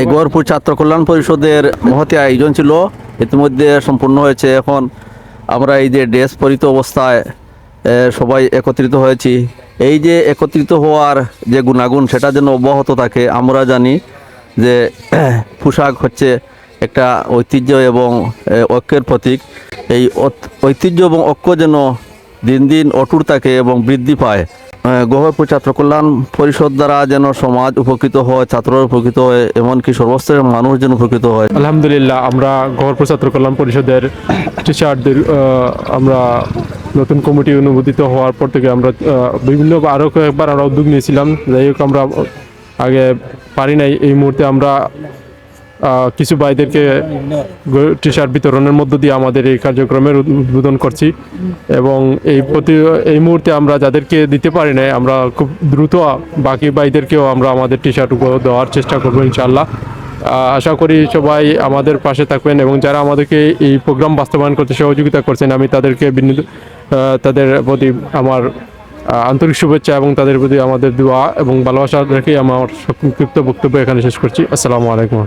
এই গৌরপুর ছাত্র কল্যাণ পরিষদের মহতি আয়োজন ছিল। ইতিমধ্যে সম্পূর্ণ হয়েছে। এখন আমরা এই যে ড্রেস পরিত অবস্থায় সবাই একত্রিত হয়েছি। এই যে একত্রিত হওয়ার যে গুণাগুণ, সেটা যেন অব্যাহত থাকে। আমরা জানি যে, পোশাক হচ্ছে একটা ঐতিহ্য এবং ঐক্যের প্রতীক। এই ঐতিহ্য এবং ঐক্য যেন দিন দিন অটুট থাকে এবং বৃদ্ধি পায়। গহরপুর ছাত্র কল্যাণ পরিষদ দ্বারা যেন সমাজ উপকৃত হয়, ছাত্ররা উপকৃত হয়, এমনকি সর্বস্তরের মানুষ যেন উপকৃত হয়। আলহামদুলিল্লাহ, আমরা গহরপুর ছাত্র কল্যাণ পরিষদের টিচারদের আমরা নতুন কমিটি অনুমোদিত হওয়ার পর থেকে আমরা বিভিন্ন আরও কয়েকবার আমরা উদ্যোগ নিয়েছিলাম। যাই হোক, আমরা আগে পারি নাই, এই মুহূর্তে আমরা কিছু ভাইদেরকে টি শার্ট বিতরণের মধ্য দিয়ে আমাদের এই কার্যক্রমের উদ্বোধন করছি। এবং এই প্রতি, এই মুহূর্তে আমরা যাদেরকে দিতে পারি নাই, আমরা খুব দ্রুত বাকি ভাইদেরকেও আমরা আমাদের টি শার্ট দেওয়ার চেষ্টা করব ইনশাল্লাহ আশা করি সবাই আমাদের পাশে থাকবেন এবং যারা আমাদেরকে এই প্রোগ্রাম বাস্তবায়ন করতে সহযোগিতা করছেন, আমি তাদেরকে বিনীত তাদের প্রতি আমার আন্তরিক শুভেচ্ছা এবং তাদের প্রতি আমাদের দোয়া এবং ভালোবাসা রেখে আমার সংক্ষিপ্ত বক্তব্য এখানে শেষ করছি। আসসালামু আলাইকুম।